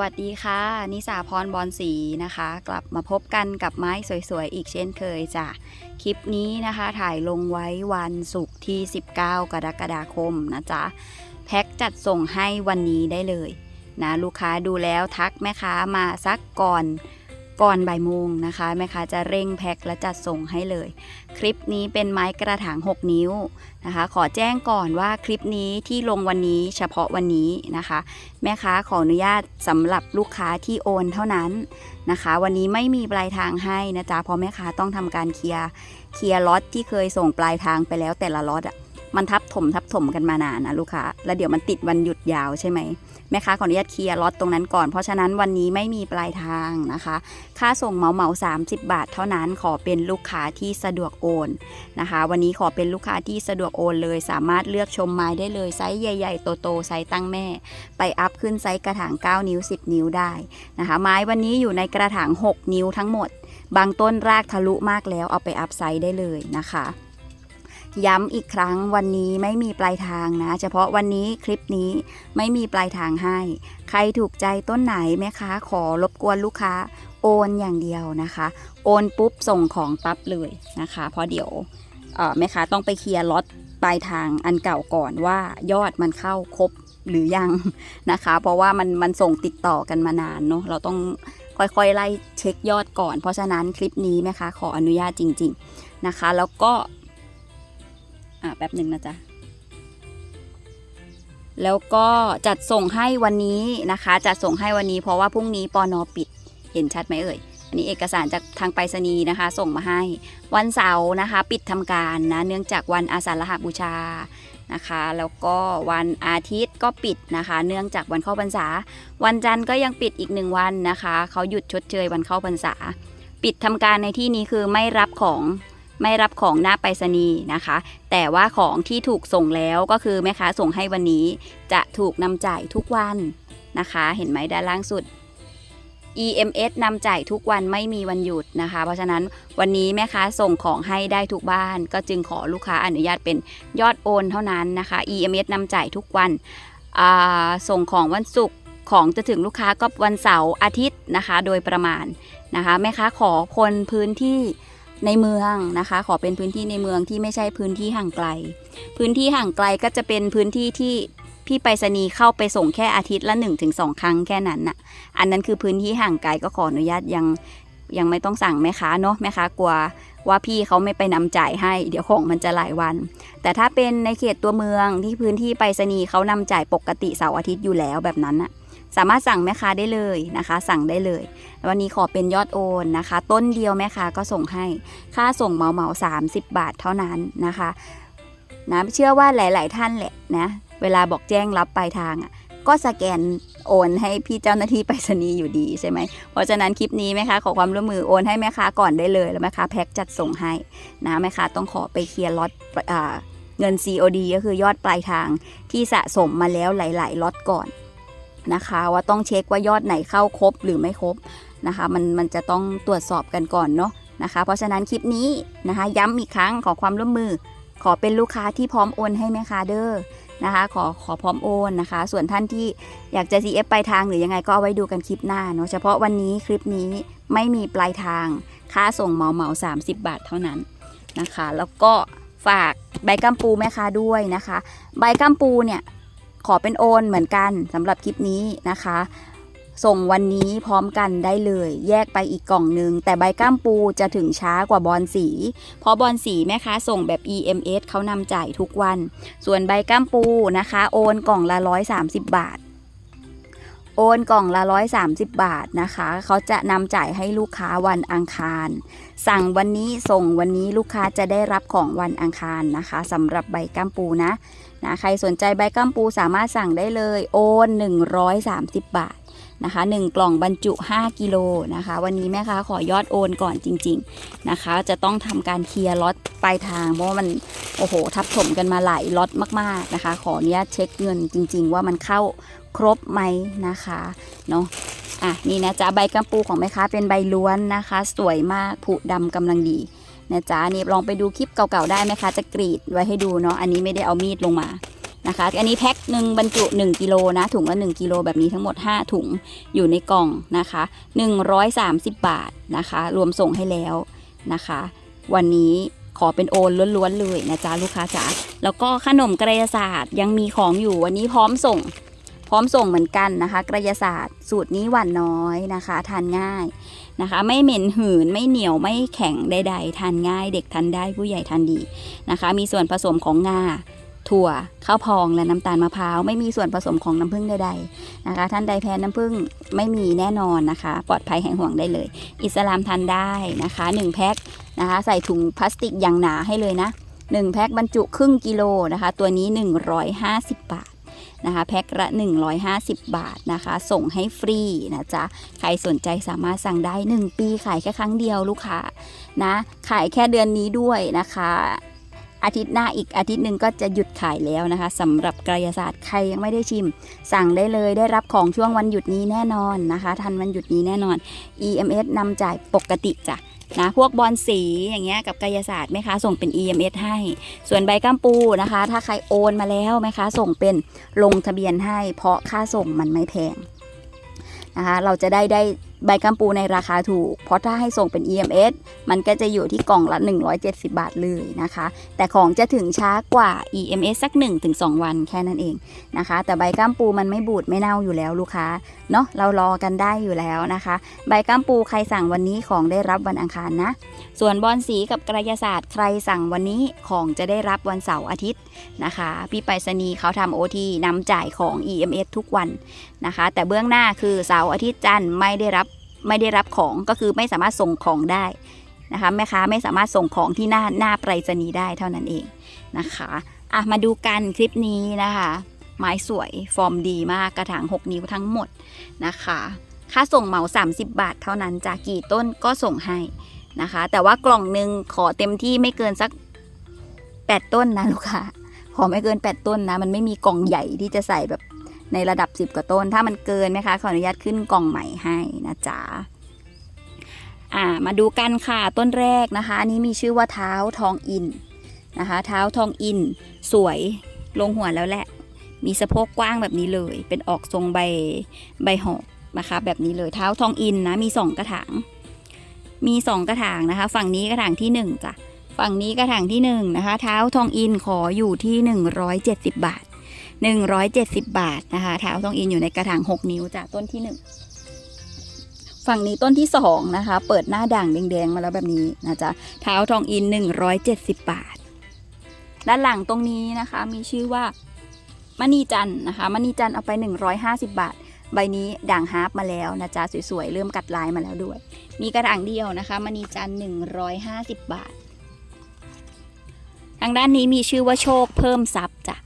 วัสดีค่ะ นิสาพรบอลสีนะคะ กลับมาพบกันกับไม้สวยๆ อีกเช่นเคยจ้ะ คลิปนี้นะคะถ่ายลงไว้วันศุกร์ที่ 19 กรกฎาคมนะจ๊ะ แพ็คจัดส่งให้วันนี้ได้เลยนะ ลูกค้าดูแล้วทักแม่ค้ามาซักก่อน ก่อนบ่ายโมงนะคะแม่ค้าจะเร่งแพ็คและจัดส่งให้เลย คลิปนี้เป็นไม้กระถาง 6 นิ้วนะคะ ขอแจ้งก่อนว่าคลิปนี้ที่ลงวันนี้เฉพาะวันนี้นะคะ แม่ค้าขออนุญาตสำหรับลูกค้าที่โอนเท่านั้นนะคะ วันนี้ไม่มีปลายทางให้นะจ๊ะเพราะแม่ค้าต้องทำการเคลียร์เคลียร์ล็อตที่เคยส่งปลายทางไปแล้วแต่ละล็อตอะ มันทับถมทับถมกันมานานนะลูกค้า แล้วเดี๋ยวมันติดวันหยุดยาวใช่ไหมแม่ค้าขออนุญาตเคลียร์ล็อตตรงนั้นก่อน เพราะฉะนั้นวันนี้ไม่มีปลายทางนะคะ ค่าส่งเหมาเหมา30 บาท เท่านั้นขอเป็นลูกค้าที่สะดวกโอนนะคะ วันนี้ขอเป็นลูกค้าที่สะดวกโอนเลย สามารถเลือกชมไม้ได้เลยไซส์ใหญ่ๆโตๆไซส์ตั้งแม่ ไปอัพขึ้นไซส์กระถาง 9 นิ้ว 10 นิ้วได้นะคะ ไม้วันนี้อยู่ในกระถาง 6 นิ้วทั้งหมด บางต้นรากทะลุมากแล้วเอาไปอัพไซส์ได้เลยนะคะ ย้ำอีกครั้งวันนี้ไม่มีปลายทางนะ เฉพาะวันนี้คลิปนี้ไม่มีปลายทางให้ ใครถูกใจต้นไหนแม่ค้าขอรบกวนลูกค้าโอนอย่างเดียวนะคะ โอนปุ๊บส่งของปั๊บเลยนะคะ เพราะเดี๋ยวแม่ค้าต้องไปเคลียร์ล็อตปลายทางอันเก่าก่อนว่ายอดมันเข้าครบหรือยังนะคะ เพราะว่ามันมันส่งติดต่อกันมานานเนาะเราต้องค่อยๆไล่เช็คยอดก่อน เพราะฉะนั้นคลิปนี้แม่ค้าขออนุญาตจริง ๆนะคะ แล้วก็ อ่าแป๊บหนึ่งนะจ๊ะ แล้วก็จัดส่งให้วันนี้นะคะ จัดส่งให้วันนี้เพราะว่าพรุ่งนี้ปอนอปิด เห็นชัดไหมเอ่ย อันนี้เอกสารจากทางไปรษณีย์นะคะ ส่งมาให้ วันเสาร์นะคะ ปิดทำการนะ เนื่องจากวันอาสาฬหบูชานะคะ แล้วก็วันอาทิตย์ก็ปิดนะคะ เนื่องจากวันเข้าพรรษา วันจันทร์ก็ยังปิดอีกหนึ่งวันนะคะ เขาหยุดชดเชยวันเข้าพรรษา ปิดทำการในที่นี้คือไม่รับของ ไม่รับของหน้าไปรษณีย์นะคะ แต่ว่าของที่ถูกส่งแล้วก็คือแม่ค้าส่งให้วันนี้จะถูกนำจ่ายทุกวันนะคะ เห็นไหมด้านล่างสุด EMS นำจ่ายทุกวันไม่มีวันหยุดนะคะ เพราะฉะนั้นวันนี้แม่ค้าส่งของให้ได้ทุกบ้าน ก็จึงขอลูกค้าอนุญาตเป็นยอดโอนเท่านั้นนะคะ EMS นำจ่ายทุกวันส่งของวันศุกร์ของจะถึงลูกค้าก็วันเสาร์อาทิตย์นะคะ โดยประมาณนะคะแม่ค้าขอคนพื้นที่ ในเมืองนะคะ ขอเป็นพื้นที่ในเมืองที่ไม่ใช่พื้นที่ห่างไกล พื้นที่ห่างไกลก็จะเป็นพื้นที่ที่พี่ไปรษณีย์เข้าไปส่งแค่อาทิตย์ละ 1-2 ครั้งแค่นั้นน่ะ อันนั้นคือพื้นที่ห่างไกลก็ขออนุญาตยังยังไม่ต้องสั่งแม่ค้าเนาะแม่ค้ากลัวว่าพี่เขาไม่ไปนำจ่ายให้ เดี๋ยวของมันจะหลายวัน แต่ถ้าเป็นในเขตตัวเมืองที่พื้นที่ไปรษณีย์เขานำจ่ายปกติเสาร์อาทิตย์อยู่แล้วแบบนั้นน่ะ สามารถสั่งแม่ค้าได้เลยนะคะ สั่งได้เลย วันนี้ขอเป็นยอดโอนนะคะ ต้นเดียวแม่ค้าก็ส่งให้ ค่าส่งเหมาเหมาสามสิบบาทเท่านั้นนะคะนะเชื่อว่าหลาย ๆ ท่านแหละนะเวลาบอกแจ้งรับปลายทางอะก็สแกนโอนให้พี่เจ้าหน้าที่ไปรษณีย์อยู่ดีใช่ไหม เพราะฉะนั้นคลิปนี้แม่ค้าขอความร่วมมือโอนให้แม่ค้าก่อนได้เลยแล้วแม่ค้าแพ็คจัดส่งให้นะแม่ค้าต้องขอไปเคลียร์ล็อตอ่าเงิน COD ก็คือยอดปลายทางที่สะสมมาแล้วหลาย ๆ ล็อตก่อน นะคะ ว่าต้องเช็คว่ายอดไหนเข้าครบหรือไม่ครบนะคะ มันมันจะต้องตรวจสอบกันก่อนเนาะนะคะ เพราะฉะนั้นคลิปนี้นะคะ ย้ำอีกครั้งขอความร่วมมือ ขอเป็นลูกค้าที่พร้อมโอนให้แม่ค้าเด้อนะคะ ขอขอพร้อมโอนนะคะ ส่วนท่านที่อยากจะ CF ปลายทางหรือยังไงก็เอาไว้ดูกันคลิปหน้าเนาะเฉพาะวันนี้คลิปนี้ไม่มีปลายทาง ค่าส่งเหมาเหมา30 บาทเท่านั้นนะคะ แล้วก็ฝากใบกัมปูแม่ค้าด้วยนะคะ ใบกัมปูเนี่ย ขอเป็นโอนเหมือนกันสำหรับคลิปนี้นะคะ ส่งวันนี้พร้อมกันได้เลย แยกไปอีกกล่องหนึ่งแต่ใบก้ามปูจะถึงช้ากว่าบอลสี เพราะบอลสีแม่ค้าส่งแบบ EMS เขานำจ่ายทุกวัน ส่วนใบก้ามปูนะคะ โอนกล่องละ 130 บาทโอนกล่องละ 130 บาทนะคะ เขาจะนำจ่ายให้ลูกค้าวันอังคาร สั่งวันนี้ส่งวันนี้ลูกค้าจะได้รับของวันอังคารนะคะสำหรับใบก้ามปูนะ นะใครสนใจใบก้ามปูสามารถสั่งได้เลย โอน 130 บาทนะคะ1กล่องบรรจุ 5 กิโลนะคะ วันนี้แม่ค้าขอยอดโอนก่อนจริง ๆนะคะ จะต้องทำการเคลียร์ล็อตปลายทาง เพราะว่ามันโอ้โห ทับถมกันมาหลายล็อตมากๆนะคะ ขออนุญาตเช็คเงินจริง ๆ ว่ามันเข้าครบไหมนะคะเนาะอะนี่นะจ๊ะใบกัมปูของแม่ค้าเป็นใบล้วนนะคะ สวยมากผุดำกำลังดี นะจ๊ะนี่ลองไปดูคลิปเก่าๆได้ไหมคะ จะกรีดไว้ให้ดูเนาะอันนี้ไม่ได้เอามีดลงมานะคะ อันนี้แพ็คหนึ่งบรรจุ 1กิโลนะถุงละ1กิโลแบบนี้ทั้งหมด 5 ถุงอยู่ในกล่องนะคะ 130 บาทนะคะ รวมส่งให้แล้วนะคะ วันนี้ขอเป็นโอนล้วนๆเลยนะจ๊ะลูกค้าจ๋าแล้วก็ขนมกระยาศาสตร์ยังมีของอยู่วันนี้พร้อมส่ง พร้อมส่งเหมือนกันนะคะ กระยาศาสตร์สูตรนี้หวานน้อยนะคะ ทานง่าย นะคะ ไม่เหม็นหืนไม่เหนียวไม่แข็งใดๆทานง่ายเด็กทานได้ผู้ใหญ่ทานดีนะคะ มีส่วนผสมของงาถั่วข้าวพองและน้ำตาลมะพร้าวไม่มีส่วนผสมของน้ำผึ้งใดๆนะคะ ท่านใดแพ้น้ำผึ้งไม่มีแน่นอนนะคะ ปลอดภัยแห่งห่วงได้เลย อิสลามทานได้นะคะ1แพ็คนะคะ ใส่ถุงพลาสติกอย่างหนาให้เลยนะ1แพ็คบรรจุครึ่งกิโลนะคะ ตัวนี้ 150 บาท นะคะแพ็คละ 150 บาทนะคะ ส่งให้ฟรีนะจ๊ะใครสนใจสามารถสั่งได้ 1 ปีขายแค่ครั้งเดียวลูกค้านะขายแค่เดือนนี้ด้วยนะคะอาทิตย์หน้าอีกอาทิตย์หนึ่งก็จะหยุดขายแล้วนะคะสำหรับกายศาสตร์ใครยังไม่ได้ชิม สั่งได้เลยได้รับของช่วงวันหยุดนี้แน่นอนนะคะ ทันวันหยุดนี้แน่นอน EMS นำจ่ายปกติจ้ะ นะพวกบอลสีอย่างเงี้ยกับกายศาสตร์แม่ค้าส่งเป็น EMS ให้ ส่วนใบกัมปูนะคะ ถ้าใครโอนมาแล้วแม่ค้าส่งเป็นลงทะเบียนให้ เพราะค่าส่งมันไม่แพงนะคะเราจะได้ได้ ใบกัมปูในราคาถูก เพราะถ้าให้ส่งเป็น EMS มันก็จะอยู่ที่กล่องละ 170 บาทเลยนะคะ แต่ของจะถึงช้ากว่า EMS สัก 1-2 วันแค่นั้นเองนะคะ แต่ใบกัมปูมันไม่บูดไม่เน่าอยู่แล้วลูกค้าเนาะเรารอกันได้อยู่แล้วนะคะ ใบกัมปูใครสั่งวันนี้ของได้รับวันอังคารนะ ส่วนบอลสีกับกระยาศาสตร์ใครสั่งวันนี้ของจะได้รับวันเสาร์อาทิตย์นะคะ พี่ไปรษณีย์เขาทำโอทีนำจ่ายของ EMS ทุกวัน นะคะ แต่เบื้องหน้าคือเสาร์อาทิตย์จันทร์ไม่ได้รับไม่ได้รับของก็คือไม่สามารถส่งของได้นะคะแม่ค้าไม่สามารถส่งของที่หน้าหน้าไปรษณีย์ได้เท่านั้นเองนะคะอะมาดูกันคลิปนี้นะคะ ไม้สวยฟอร์มดีมากกระถาง 6 นิ้วทั้งหมดนะคะ ค่าส่งเหมา 30 บาทเท่านั้นจากกี่ต้นก็ส่งให้นะคะ แต่ว่ากล่องหนึ่งขอเต็มที่ไม่เกินสัก 8 ต้นนะลูกค้าขอไม่เกิน 8 ต้นนะ มันไม่มีกล่องใหญ่ที่จะใส่แบบ ในระดับ 10 กว่าต้น ถ้ามันเกินนะคะขออนุญาตขึ้นกล่องใหม่ให้นะจ๊ะอ่ามาดูกันค่ะต้นแรกนะคะอันนี้มีชื่อว่าเท้าทองอินนะคะเท้าทองอินสวยลงหัวแล้วแหละ มีสะโพกกว้างแบบนี้เลย เป็นออกทรงใบใบหอกนะคะแบบนี้เลยเท้าทองอินนะมีสองกระถาง มีสองกระถางนะคะ ฝั่งนี้กระถางที่หนึ่งจ้ะฝั่งนี้กระถางที่หนึ่งนะคะเท้าทองอินขออยู่ที่หนึ่งร้อยเจ็ดสิบบาท หนึ่งร้อยเจ็ดสิบบาทนะคะเท้าทองอินอยู่ในกระถางหกนิ้วจ้ะต้นที่หนึ่งฝั่งนี้ต้นที่สองนะคะ เปิดหน้าด่างแดงๆมาแล้วแบบนี้นะจ๊ะเท้าทองอินหนึ่งร้อยเจ็ดสิบบาท ด้านหลังตรงนี้นะคะมีชื่อว่ามณีจันนะคะมณีจันเอาไป 150 บาท ใบนี้ด่างฮาร์ปมาแล้วนะจ๊ะสวยๆ เริ่มกัดลายมาแล้วด้วย มีกระถางเดียวนะคะมณีจันทร์150 บาท ทางด้านนี้มีชื่อว่าโชคเพิ่มทรัพย์จ้ะ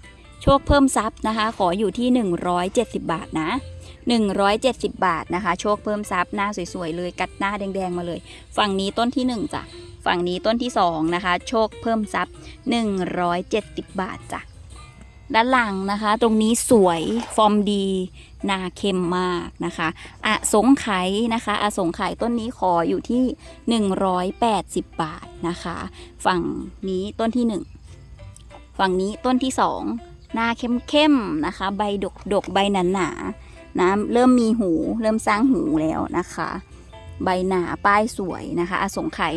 ชคเพิ่มทรัพย์นะคะ ขออยู่ที่ 170 บาทนะ 170 บาทนะคะ โชคเพิ่มทรัพย์หน้าสวยๆเลยกัดหน้าแดงๆมาเลย ฝั่งนี้ต้นที่ 1จ้ะฝั่งนี้ต้นที่ 2 นะคะ โชคเพิ่มทรัพย์ 170 บาทจ้ะด้านหลังนะคะ ตรงนี้สวยฟอร์มดีนาเข้มมากนะคะอะสงไขยนะคะอะสงไขยต้นนี้ขออยู่ที่ 180 บาทนะคะ ฝั่งนี้ต้นที่ 1 ฝั่งนี้ต้นที่ 2 หน้าเข้มๆนะคะ ใบดกดกใบหนาหนาๆนะเริ่มมีหู เริ่มสร้างหูแล้วนะคะ ใบหนาป้ายสวยนะคะอสงไขย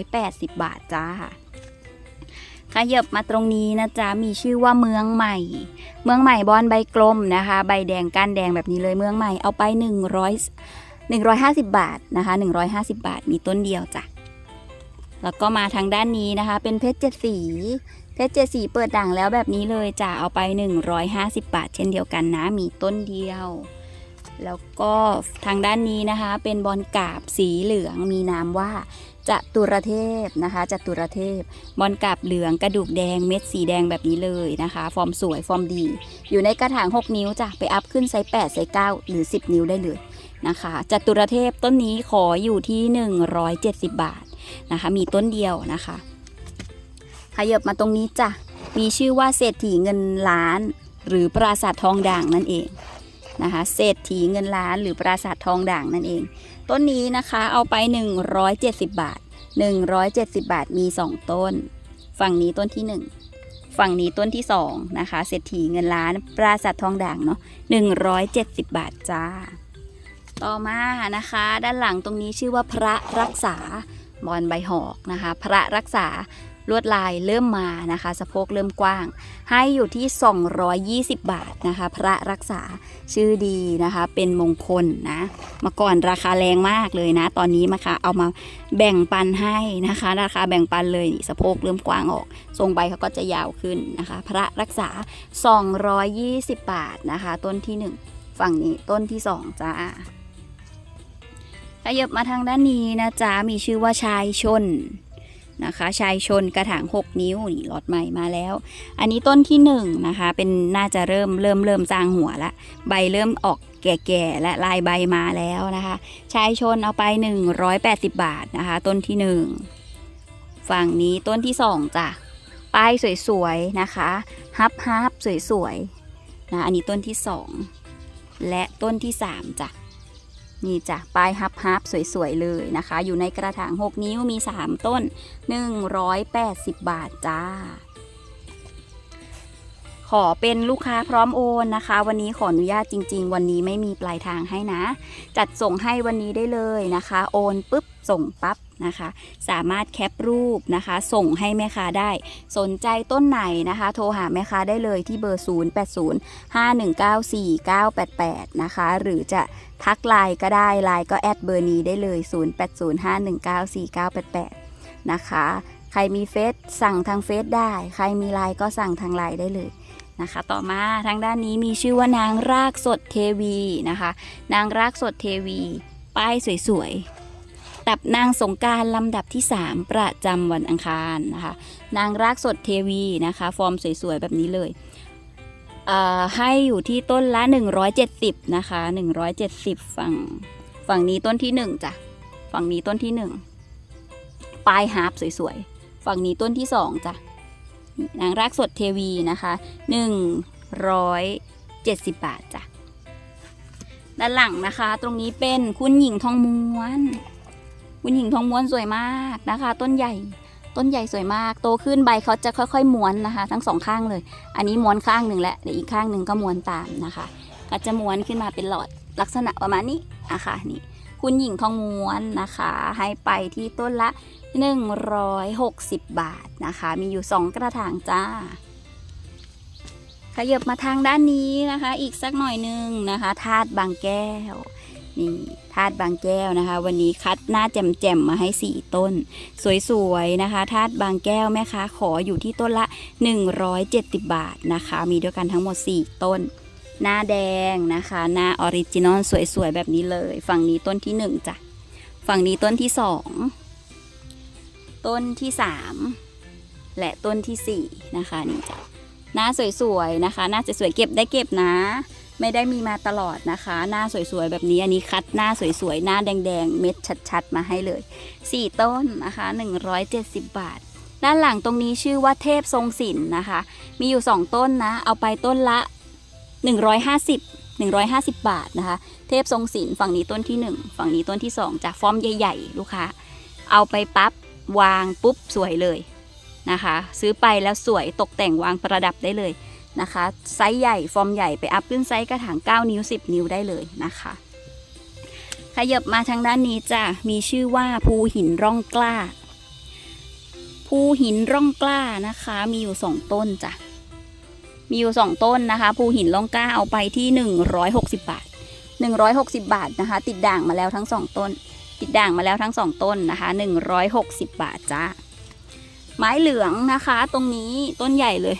180 บาทจ้าขยับมาตรงนี้นะจ๊ะมีชื่อว่าเมืองใหม่ เมืองใหม่บอนใบกลมนะคะ ใบแดงก้านแดงแบบนี้เลยเมืองใหม่เอาไป 100 150 บาทนะคะ 150 บาทมีต้นเดียวจ้ะแล้วก็มาทางด้านนี้นะคะ เป็นเพชรเจ็ดสี เพชรเจ็ดสีเปิดด่างแล้วแบบนี้เลยจะเอาไป 150 บาท เช่นเดียวกันนะ มีต้นเดียว แล้วก็ทางด้านนี้นะคะ เป็นบอลกาบสีเหลืองมีนามว่าจตุรเทพนะคะจตุรเทพ บอลกาบเหลืองกระดูกแดงเม็ดสีแดงแบบนี้เลยนะคะ ฟอร์มสวยฟอร์มดี อยู่ในกระถาง 6 นิ้วจ้ะไปอัพขึ้นไซส์8ไซส์9หรือ 10 นิ้วได้เลยนะคะจตุรเทพต้นนี้ขออยู่ที่ 170 บาทนะคะ มีต้นเดียวนะคะ ขยับมาตรงนี้จ้ะ มีชื่อว่าเศรษฐีเงินล้าน หรือปราสาททองด่างนั่นเองนะคะ เศรษฐีเงินล้าน หรือปราสาททองด่างนั่นเอง ต้นนี้นะคะเอาไป 170 บาท 170 บาทมี 2 ต้น ฝั่งนี้ต้นที่ 1 ฝั่งนี้ต้นที่สองนะคะ เศรษฐีเงินล้าน ปราสาททองด่างเนาะ170 บาทจ้า ต่อมานะคะ ด้านหลังตรงนี้ชื่อว่าพระรักษาบอลใบหอกนะคะ พระรักษา ลวดลายเริ่มมานะคะ สะโพกเริ่มกว้าง ให้อยู่ที่ 220 บาทนะคะ พระรักษาชื่อดีนะคะ เป็นมงคลนะมาก่อนราคาแรงมากเลยนะ ตอนนี้มาค่ะเอามาแบ่งปันให้นะคะ ราคาแบ่งปันเลยสะโพกเริ่มกว้างออกทรงใบเขาก็จะยาวขึ้นนะคะ พระรักษา 220 บาทนะคะ ต้นที่หนึ่งฝั่งนี้ต้นที่สองจ้าขยับมาทางด้านนี้นะจ๊ะมีชื่อว่าชายชน นะคะชายชนกระถาง 6 นิ้วนี่หลอตใหม่มาแล้ว อันนี้ต้นที่1นะคะเป็นน่าจะเริ่มเริ่มเริ่มจางหัวละ ใบเริ่มออกแก่ๆและลายใบมาแล้วนะคะ ชายชนเอาไป 180 บาทนะคะ ต้นที่ 1 ฝั่งนี้ต้นที่ 2จ้ะป้ายสวยๆนะคะฮับฮับสวยๆนะอันนี้ต้นที่ 2 และต้นที่ 3จ้ะ นี่จ้ะปลายฮับฮับสวยๆเลยนะคะ อยู่ในกระถาง 6 นิ้วมี 3 ต้น 180 บาทจ้า ขอเป็นลูกค้าพร้อมโอนนะคะ วันนี้ขออนุญาตจริง ๆ วันนี้ไม่มีปลายทางให้นะ จัดส่งให้วันนี้ได้เลยนะคะ โอนปุ๊บส่งปั๊บ นะคะ สามารถแคปรูปนะคะ ส่งให้แม่ค้าได้ สนใจต้นไหนนะคะ โทรหาแม่ค้าได้เลยที่เบอร์ 0 8 0 5 1 9 4 9 8 8 นะคะ หรือจะทักไลน์ก็ได้ไลน์ก็แอดเบอร์นี้ได้เลย 0 8 0 5 1 9 4 9 8 8 นะคะ ใครมีเฟซสั่งทางเฟซได้ ใครมีไลน์ก็สั่งทางไลน์ได้เลยนะคะต่อมาทางด้านนี้มีชื่อว่านางรากสดเทวีนะคะ นางรากสดเทวี ป้ายสวยๆ ตับนางสงการลำดับที่ 3 ประจำวันอังคารนะคะ นางรากสดเทวีนะคะ ฟอร์มสวยๆ แบบนี้เลยเให้อยู่ที่ต้นละ 170 นะคะ 170 ฝั่งฝั่งนี้ต้นที่ 1จ้ะฝั่งนี้ต้นที่ 1 ปลายฮาร์ปสวยๆ ฝั่งนี้ต้นที่ 2จ้ะนี่นางรากสดเทวีนะคะ 170 บาทจ้ะด้านหลังนะคะ ตรงนี้เป็นคุณหญิงทองม้วน คุณหญิงทองม้วนสวยมากนะคะ ต้นใหญ่ ต้นใหญ่สวยมาก โตขึ้นใบเขาจะค่อยๆม้วนนะคะ ทั้งสองข้างเลย อันนี้ม้วนข้างหนึ่งและเดี๋ยวอีกข้างหนึ่งก็ม้วนตามนะคะ ก็จะม้วนขึ้นมาเป็นหลอดลักษณะประมาณนี้อะค่ะนี่คุณหญิงทองม้วนนะคะ ให้ไปที่ต้นละ 160 บาทนะคะ มีอยู่ 2 กระถางจ้า ขยับมาทางด้านนี้นะคะ อีกสักหน่อยหนึงนะคะ ธาตุบางแก้ว นี่ธาตุบางแก้วนะคะ วันนี้คัดหน้าแจ่มๆมาให้ 4 ต้น สวยๆนะคะธาตุบางแก้วแม่ค้าขออยู่ที่ต้นละ 170 บาทนะคะ มีด้วยกันทั้งหมด 4 ต้น หน้าแดงนะคะ หน้าออริจินอลสวยๆ แบบนี้เลย ฝั่งนี้ต้นที่ 1จ้ะฝั่งนี้ต้นที่ 2 ต้นที่ 3 และต้นทีสี่4 นะคะนี่จ้ะหน้าสวยๆนะคะ หน้าสวยๆเก็บได้เก็บนะ ไม่ได้มีมาตลอดนะคะ หน้าสวยๆแบบนี้อันนี้คัดหน้าสวยๆ หน้าแดงๆ เม็ดชัดๆ มาให้เลย 4 ต้นนะคะ 170 บาท ด้านหลังตรงนี้ชื่อว่าเทพทรงศิลป์นะคะ มีอยู่ 2 ต้นนะ เอาไปต้นละ 150 150 บาทนะคะ เทพทรงศิลป์ฝั่งนี้ต้นที่ 1 ฝั่งนี้ต้นที่ 2 จากฟอร์มใหญ่ ๆ ลูกค้า เอาไปปั๊บวางปุ๊บสวยเลยนะคะ ซื้อไปแล้วสวยตกแต่งวางประดับได้เลย นะคะ ไซส์ใหญ่ ฟอร์มใหญ่ไปอัพขึ้นไซส์กระถาง 9 นิ้ว 10 นิ้วได้เลยนะคะ ขยับมาทางด้านนี้จ้ะ มีชื่อว่าภูหินร่องกล้า ภูหินร่องกล้านะคะ มีอยู่ 2 ต้นจ้ะ มีอยู่ 2 ต้นนะคะ ภูหินร่องกล้าเอาไปที่ 160 บาท 160 บาทนะคะ ติดด่างมาแล้วทั้ง 2 ต้น ติดด่างมาแล้วทั้ง 2 ต้นนะคะ 160 บาทจ้าไม้เหลืองนะคะ ตรงนี้ต้นใหญ่เลย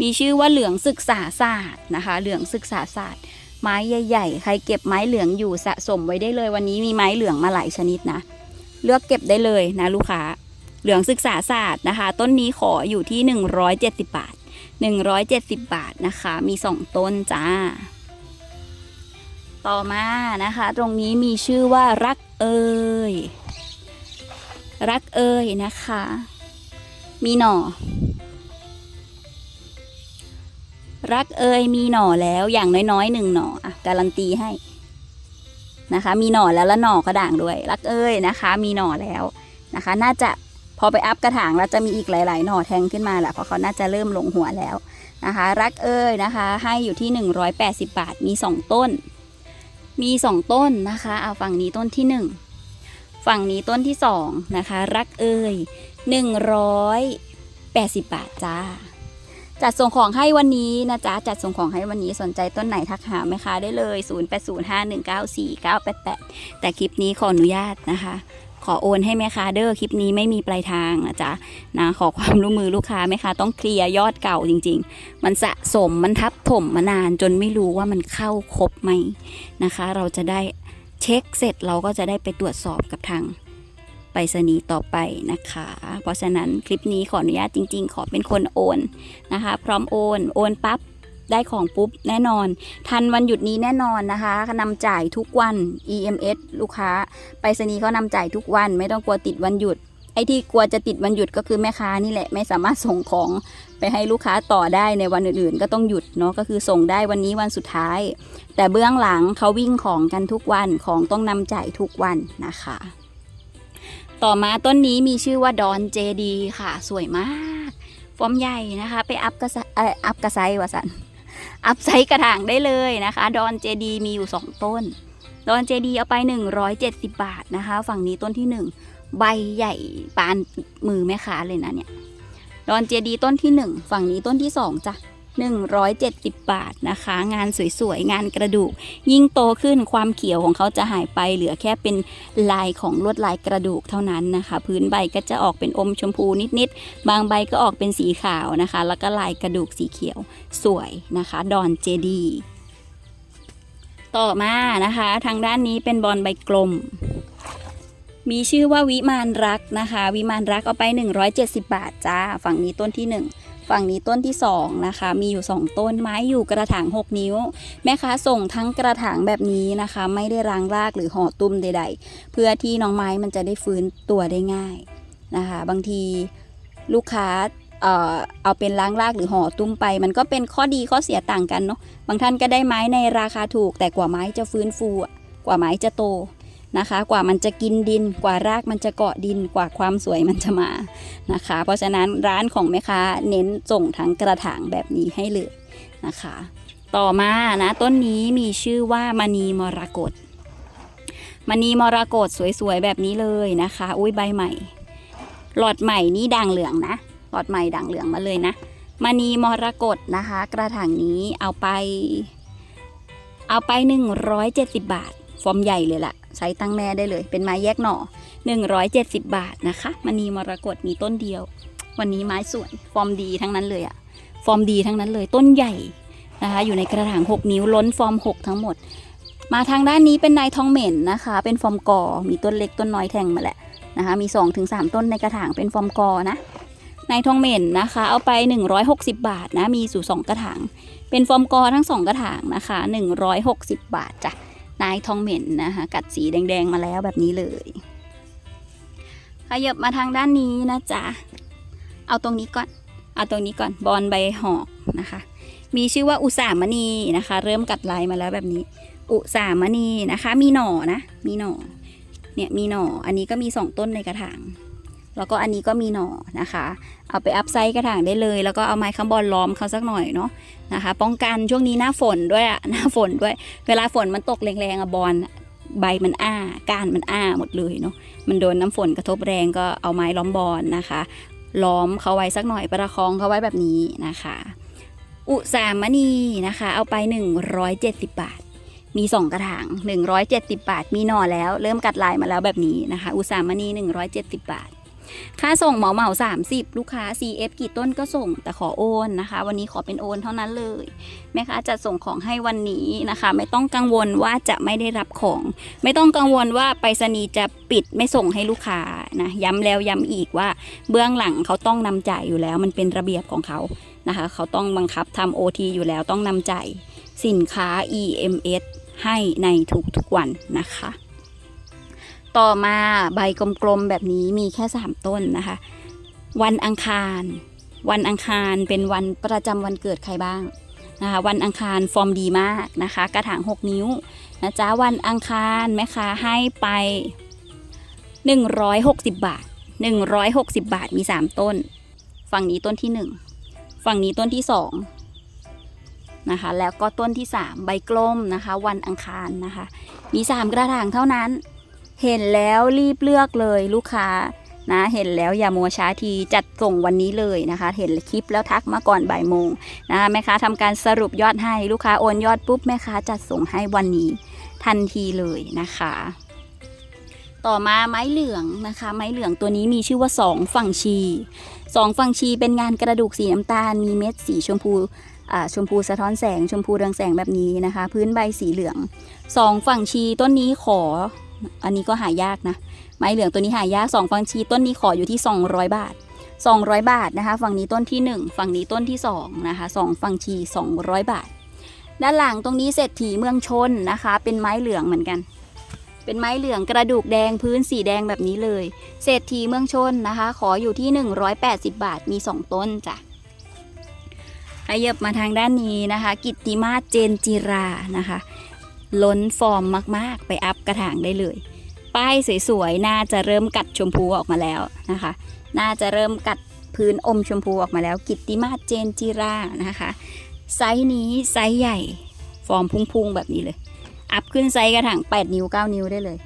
มีชื่อว่าเหลืองศึกษาศาสตร์นะคะ เหลืองศึกษาศาสตร์ ไม้ใหญ่ ๆ ใครเก็บไม้เหลืองอยู่สะสมไว้ได้เลย วันนี้มีไม้เหลืองมาหลายชนิดนะ เลือกเก็บได้เลยนะลูกค้า เหลืองศึกษาศาสตร์นะคะ ต้นนี้ขออยู่ที่ 170 บาท 170 บาทนะคะ มี 2 ต้นจ้า ต่อมานะคะ ตรงนี้มีชื่อว่ารักเอ่ยรักเอ่ยนะคะ มีหน่อ รักเอยมีหน่อแล้วอย่างน้อยๆหนึ่งหน่ออะการันตีให้นะคะ มีหน่อแล้วแล้วหน่อกระด่างด้วย รักเอ่ยนะคะ มีหน่อแล้วนะคะ น่าจะพอไปอัพกระถางแล้วจะมีอีกหลาย ๆ หน่อแทงขึ้นมาแหละเพราะเขาน่าจะเริ่มลงหัวแล้วนะคะ รักเอ้ยนะคะ ให้อยู่ที่ 180 บาทมี 2 ต้น มี 2 ต้นนะคะ เอาฝั่งนี้ต้นที่ 1 ฝั่งนี้ต้นที่ 2 นะคะ รักเอ้ย180 บาทจ้า จัดส่งของให้วันนี้นะจ๊ะ จัดส่งของให้วันนี้สนใจต้นไหนทักหาแม่ค้าได้เลย 0805194988 แต่คลิปนี้ขออนุญาตนะคะ ขอโอนให้แม่ค้าเด้อคลิปนี้ไม่มีปลายทางนะจ๊ะนะขอความร่วมมือลูกค้าแม่ค้าต้องเคลียร์ยอดเก่าจริง ๆ มันสะสมมันทับถมมานานจนไม่รู้ว่ามันเข้าครบไหมนะคะ เราจะได้เช็คเสร็จเราก็จะได้ไปตรวจสอบกับทาง ไปรษณีย์ต่อไปนะคะ เพราะฉะนั้นคลิปนี้ขออนุญาตจริง ๆ ขอเป็นคนโอนนะคะ พร้อมโอน โอนปั๊บได้ของปุ๊บแน่นอน ทันวันหยุดนี้แน่นอนนะคะนำจ่ายทุกวัน EMS ลูกค้า ไปรษณีย์เขานำจ่ายทุกวัน ไม่ต้องกลัวติดวันหยุด ไอ้ที่กลัวจะติดวันหยุดก็คือแม่ค้านี่แหละ ไม่สามารถส่งของไปให้ลูกค้าต่อได้ในวันอื่นๆ ก็ต้องหยุดเนาะ ก็คือส่งได้วันนี้วันสุดท้าย แต่เบื้องหลังเขาวิ่งของกันทุกวัน ของต้องนำจ่ายทุกวันนะคะ ต่อมาต้นนี้มีชื่อว่าดอนเจดีค่ะ สวยมาก ฟอมใหญ่นะคะ ไปอัพกระไซเอออัพกระไซวะสันอัพไซกระถางได้เลยนะคะ ดอนเจดีมีอยู่ 2 ต้น ดอนเจดีเอาไป 170 บาทนะคะ ฝั่งนี้ต้นที่ 1 ใบใหญ่ปานมือแม่ค้าเลยนะเนี่ย ดอนเจดีต้นที่ 1 ฝั่งนี้ต้นที่2จ้ะ 170 บาทนะคะ งานสวยๆ งานกระดูก ยิ่งโตขึ้นความเขียวของเขาจะหายไปเหลือแค่เป็นลายของลวดลายกระดูกเท่านั้นนะคะ พื้นใบก็จะออกเป็นอมชมพูนิดๆ บางใบก็ออกเป็นสีขาวนะคะ แล้วก็ลายกระดูกสีเขียวสวยนะคะ ดอนเจดีต่อมานะคะ ทางด้านนี้เป็นบอลใบกลม มีชื่อว่าวิมานรักนะคะ วิมานรักเอาไป 170 บาทจ้า ฝั่งนี้ต้นที่ 1 ฝั่งนี้ต้นที่2นะคะมีอยู่ 2 ต้นไม้อยู่กระถาง 6 นิ้ว แม่ค้าส่งทั้งกระถางแบบนี้นะคะ ไม่ได้รางรากหรือห่อตุ้มใด ๆ เพื่อที่น้องไม้มันจะได้ฟื้นตัวได้ง่ายนะคะ บางทีลูกค้าเอ่อเอาเป็นล้างรากหรือห่อตุ้มไป มันก็เป็นข้อดีข้อเสียต่างกันเนาะบางท่านก็ได้ไม้ในราคาถูก แต่กว่าไม้จะฟื้นฟูกว่าไม้จะโต นะคะ กว่ามันจะกินดิน กว่ารากมันจะเกาะดิน กว่าความสวยมันจะมานะคะ เพราะฉะนั้นร้านของแม่ค้าเน้นส่งทั้งกระถางแบบนี้ให้เลยนะคะ ต่อมานะต้นนี้มีชื่อว่ามณีมรกตมณีมรกตสวยๆแบบนี้เลยนะคะ อุ้ยใบใหม่ หลอดใหม่นี่ด่างเหลืองนะ หลอดใหม่ด่างเหลืองมาเลยนะมณีมรกตนะคะ กระถางนี้เอาไป เอาไป 170 บาท ฟอร์มใหญ่เลยล่ะ ใช้ตั้งแม่ได้เลย เป็นไม้แยกหน่อ 170 บาทนะคะมณีมรกตมีต้นเดียว วันนี้ไม้สวย ฟอร์มดีทั้งนั้นเลยอะฟอร์มดีทั้งนั้นเลย ต้นใหญ่นะคะ อยู่ในกระถาง 6 นิ้วล้นฟอร์ม 6 ทั้งหมด มาทางด้านนี้เป็นนายทองเหม็นนะคะ เป็นฟอร์มกอ มีต้นเล็กต้นน้อยแทงมาแหละนะคะ มี 2-3 ต้นในกระถางเป็นฟอร์มกอนะนายทองเหม็นนะคะ เอาไป 160 บาทนะ มีสู่ 2 กระถาง เป็นฟอร์มกอทั้ง 2 กระถางนะคะ 160 บาทจ้ะ นายทองเหม็นนะคะกัดสีแดงๆมาแล้วแบบนี้เลยขยับมาทางด้านนี้นะจ๊ะ เอาตรงนี้ก่อน เอาตรงนี้ก่อนบอลใบหอกนะคะ มีชื่อว่าอุสามณีนะคะ เริ่มกัดลายมาแล้วแบบนี้ อุสามณีนะคะ มีหน่อนะ มีหน่อ เนี่ยมีหน่อ อันนี้ก็มีสองต้นในกระถาง แล้วก็อันนี้ก็มีหน่อนะคะ เอาไปอัพไซส์กระถางได้เลย แล้วก็เอาไม้ค้ำบอลล้อมเขาสักหน่อยเนาะนะคะ ป้องกันช่วงนี้หน้าฝนด้วยอะหน้าฝนด้วย เวลาฝนมันตกแรงๆอะบอลใบมันอ้าก้านมันอ้าหมดเลยเนาะมันโดนน้ำฝนกระทบแรงก็เอาไม้ล้อมบอลนะคะ ล้อมเขาไว้สักหน่อยประคองเขาไว้แบบนี้นะคะ อุสามณีนะคะ เอาไป 170 บาทมี 2 กระถาง 170 บาท มีหน่อแล้ว เริ่มกัดลายมาแล้วแบบนี้นะคะ อุสามณี 170 บาท ค่าส่งเหมาเหมา30ลูกค้า CF กี่ต้นก็ส่งแต่ขอโอนนะคะ วันนี้ขอเป็นโอนเท่านั้นเลยแม่ค้าจะส่งของให้วันนี้นะคะ ไม่ต้องกังวลว่าจะไม่ได้รับของ ไม่ต้องกังวลว่าไปรษณีย์จะปิดไม่ส่งให้ลูกค้านะย้ำแล้วย้ำอีกว่าเบื้องหลังเขาต้องนำจ่ายอยู่แล้ว มันเป็นระเบียบของเขานะคะ เขาต้องบังคับทำ OT อยู่แล้วต้องนำจ่ายสินค้า EMS ให้ในทุกๆวันนะคะ ต่อมาใบกลมๆแบบนี้มีแค่ 3 ต้นนะคะ วันอังคาร วันอังคารเป็นวันประจำวันเกิดใครบ้างนะคะวันอังคารฟอร์มดีมากนะคะ กระถาง 6 นิ้วนะจ๊ะวันอังคารแม่ค้าให้ไป 160 บาท 160 บาทมี 3 ต้น ฝั่งนี้ต้นที่ 1 ฝั่งนี้ต้นที่ 2 นะคะ แล้วก็ต้นที่ 3 ใบกลมนะคะ วันอังคารนะคะ มี 3 กระถางเท่านั้น เห็นแล้วรีบเลือกเลยลูกค้านะเห็นแล้วอย่ามัวช้าทีจัดส่งวันนี้เลยนะคะ เห็นคลิปแล้วทักมาก่อนบ่ายโมงนะคะแม่ค้าทำการสรุปยอดให้ลูกค้าโอนยอดปุ๊บแม่ค้าจัดส่งให้วันนี้ทันทีเลยนะคะ ต่อมาไม้เหลืองนะคะ ไม้เหลืองตัวนี้มีชื่อว่าสองฝั่งชีสองฝั่งชีเป็นงานกระดูกสีน้ำตาลมีเม็ดสีชมพูอ่าชมพูสะท้อนแสงชมพูเรืองแสงแบบนี้นะคะ พื้นใบสีเหลืองสองฝั่งชีต้นนี้ขอ อันนี้ก็หายากนะ ไม้เหลืองตัวนี้หายากสองฝั่งชีต้นนี้ขออยู่ที่ 200 บาท 200 บาทนะคะ ฝั่งนี้ต้นที่ 1 ฝั่งนี้ต้นที่2นะคะสองฝั่งชี 200 บาท ด้านหลังตรงนี้เศรษฐีเมืองชนนะคะ เป็นไม้เหลืองเหมือนกัน เป็นไม้เหลืองกระดูกแดงพื้นสีแดงแบบนี้เลย เศรษฐีเมืองชนนะคะ ขออยู่ที่ 180 บาทมี 2 ต้นจ้ะขยับมาทางด้านนี้นะคะ กิตติมาศเจนจิรานะคะ ล้นฟอร์มมาก ๆ ไปอัพกระถางได้เลย ป้ายสวยๆ น่าจะเริ่มกัดชมพูออกมาแล้วนะคะ น่าจะเริ่มกัดพื้นอมชมพูออกมาแล้ว กิตติมาเจนจิรานะคะ ไซส์นี้ไซส์ใหญ่ ฟอร์มพุ่งๆ แบบนี้เลย อัพขึ้นไซส์กระถาง 8 นิ้ว 9 นิ้วได้เลย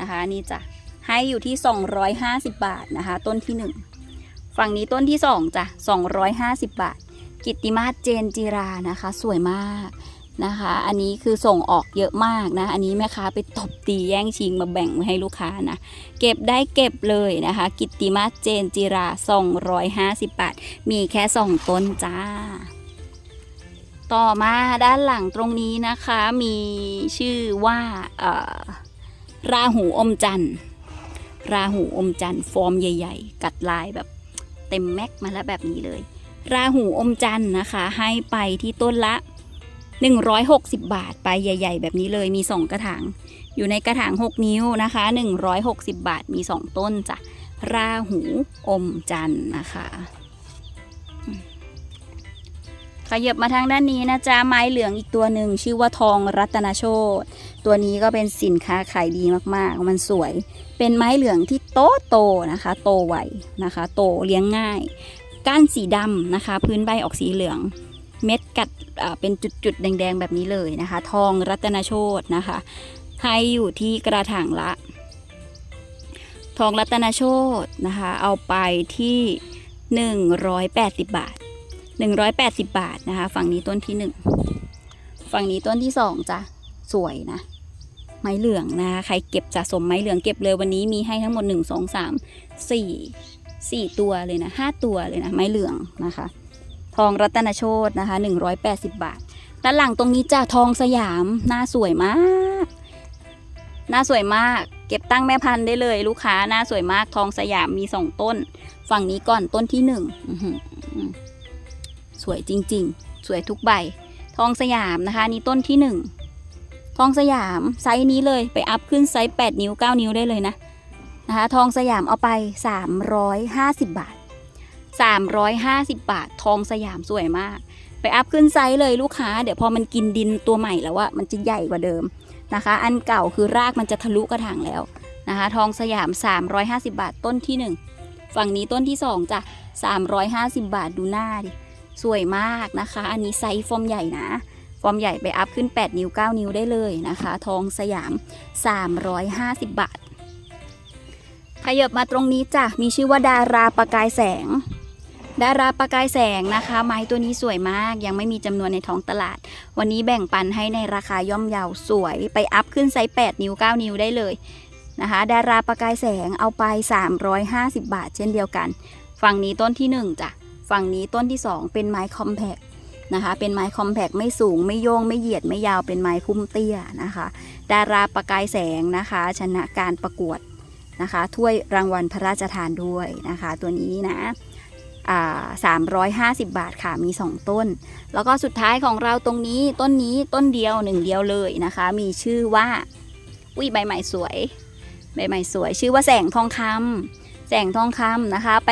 นะคะ นี่จะให้อยู่ที่ 250 บาทนะคะ ต้นที่ 1 ฝั่งนี้ต้นที่ 2จ้ะ250 บาท กิตติมาเจนจิรานะคะ สวยมาก นะคะ อันนี้คือส่งออกเยอะมากนะ อันนี้แม่ค้าไปตบตีแย่งชิงมาแบ่งให้ลูกค้านะ เก็บได้เก็บเลยนะคะ กิตติมาเจนจิรา 250 บาท มีแค่ 2 ต้นจ้า ต่อมาด้านหลังตรงนี้นะคะ มีชื่อว่าราหูอมจันทร์ราหูอมจันทร์ฟอร์มใหญ่ ๆ กัดลายแบบเต็มแม็กมาแล้วแบบนี้เลย ราหูอมจันทร์นะคะ ให้ไปที่ต้นละ 160 บาทไปใหญ่ ๆ แบบนี้เลยมี 2 กระถาง อยู่ในกระถาง 6 นิ้วนะคะ 160 บาทมี 2 ต้นจ้ะราหูอมจันนะคะขยับมาทางด้านนี้นะจ๊ะไม้เหลืองอีกตัวหนึ่งชื่อว่าทองรัตนโชตตัวนี้ก็เป็นสินค้าขายดีมากๆ มันสวย เป็นไม้เหลืองที่โตโตนะคะ โตไวนะคะ โตเลี้ยงง่าย ก้านสีดำนะคะ พื้นใบออกสีเหลือง เม็ดกัดเป็นจุดๆ แดงๆ แบบนี้เลยนะคะ ทองรัตนโชตนะคะให้อยู่ที่กระถางละ ทองรัตนโชตนะคะ เอาไปที่ 180 บาท 180 บาทนะคะ ฝั่งนี้ต้นที่ 1 ฝั่งนี้ต้นที่ 2จ้ะสวยนะ ไม้เหลืองนะคะ ใครเก็บสะสมไม้เหลืองเก็บเลยวันนี้มีให้ทั้งหมด 1 2 3 4 4 ตัวเลยนะ 5 ตัวเลยนะ ไม้เหลืองนะคะ ทองรัตนโชตนะคะ 180 บาท ด้านหลังตรงนี้จ้ะทองสยามหน้าสวยมาก หน้าสวยมาก เก็บตั้งแม่พันธุ์ได้เลย ลูกค้าหน้าสวยมากทองสยามมีสองต้น ฝั่งนี้ก่อนต้นที่หนึ่งสวยจริง ๆ สวยทุกใบ ทองสยามนะคะนี่ต้นที่หนึ่งทองสยามไซส์นี้เลยไปอัพขึ้นไซส์8นิ้ว 9 นิ้วได้เลยนะนะคะทองสยามเอาไป 350 บาท 350 บาท ทองสยามสวยมาก ไปอัพขึ้นไซส์เลยลูกค้า เดี๋ยวพอมันกินดินตัวใหม่แล้วอะมันจะใหญ่กว่าเดิมนะคะ อันเก่าคือรากมันจะทะลุกระถางแล้วนะคะ ทองสยาม 350 บาทต้นที่ 1 ฝั่งนี้ต้นที่2จ้ะ350 บาทดูหน้าดิสวยมากนะคะ อันนี้ไซส์ฟอร์มใหญ่นะ ฟอร์มใหญ่ไปอัพขึ้น 8 นิ้ว 9 นิ้วได้เลยนะคะ ทองสยาม 350 บาทขยับมาตรงนี้จ้ะ มีชื่อว่าดาราประกายแสง ดาราประกายแสงนะคะ ไม้ตัวนี้สวยมากยังไม่มีจำนวนในท้องตลาด วันนี้แบ่งปันให้ในราคาย่อมเยาสวย ไปอัพขึ้นไซส์ 8 นิ้ว 9 นิ้วได้เลยนะคะ ดาราประกายแสงเอาไป 350 บาท เช่นเดียวกัน ฝั่งนี้ต้นที่ 1จ้ะฝั่งนี้ต้นที่ 2 เป็นไม้คอมแพกนะคะเป็นไม้คอมแพกไม่สูงไม่โยงไม่เหยียดไม่ยาวเป็นไม้พุ่มเตี้ยนะคะ ดาราประกายแสงนะคะ ชนะการประกวดนะคะถ้วยรางวัลพระราชทานด้วยนะคะ ตัวนี้นะ 350 บาทค่ะมี 2 ต้น แล้วก็สุดท้ายของเราตรงนี้ต้นนี้ต้นเดียวหนึ่งเดียวเลยนะคะ มีชื่อว่าอุ้ยใบใหม่สวย ใบใหม่สวย ชื่อว่าแสงทองคำแสงทองคำนะคะ ไป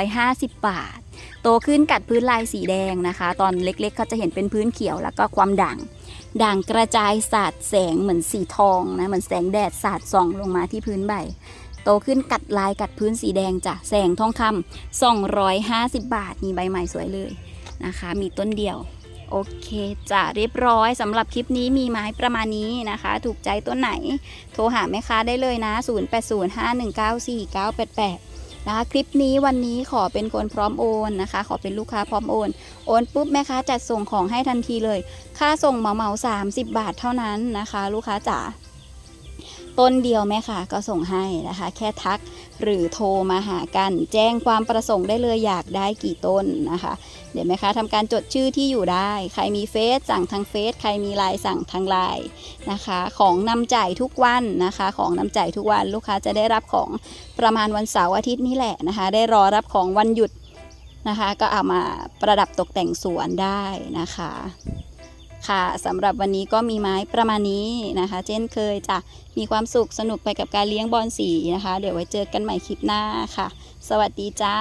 250 บาท โตขึ้นกัดพื้นลายสีแดงนะคะ ตอนเล็กๆเขาจะเห็นเป็นพื้นเขียวแล้วก็ความด่างด่างกระจายสาดแสงเหมือนสีทองนะเหมือนแสงแดดสาดส่องลงมาที่พื้นใบ โตขึ้นกัดลายกัดพื้นสีแดงจ้ะแสงทองคำ250 บาท มีใบใหม่สวยเลยนะคะ มีต้นเดียว โอเคจ้ะเรียบร้อยสำหรับคลิปนี้มีไม้ประมาณนี้นะคะ ถูกใจต้นไหน โทรหาแม่ค้าได้เลยนะ 0805194988นะคะคลิปนี้วันนี้ขอเป็นคนพร้อมโอนนะคะ ขอเป็นลูกค้าพร้อมโอน โอนปุ๊บแม่ค้าจัดส่งของให้ทันทีเลย ค่าส่งเหมาเหมา30บาทเท่านั้นนะคะ ลูกค้าจ๋า ต้นเดียวแม่ค่ะก็ส่งให้นะคะ แค่ทักหรือโทรมาหากัน แจ้งความประสงค์ได้เลยอยากได้กี่ต้นนะคะ เดี๋ยวแม่ค้าทำการจดชื่อที่อยู่ได้ ใครมีเฟซสั่งทางเฟซใครมีไลน์สั่งทางไลน์นะคะ ของนำจ่ายทุกวันนะคะ ของนำจ่ายทุกวันลูกค้าจะได้รับของประมาณวันเสาร์อาทิตย์นี่แหละนะคะ ได้รอรับของวันหยุดนะคะ ก็เอามาประดับตกแต่งสวนได้นะคะ ค่ะสำหรับวันนี้ก็มีไม้ประมาณนี้นะคะ เช่นเคยจะมีความสุขสนุกไปกับการเลี้ยงบอลสีนะคะ เดี๋ยวไว้เจอกันใหม่คลิปหน้าค่ะ สวัสดีจ้า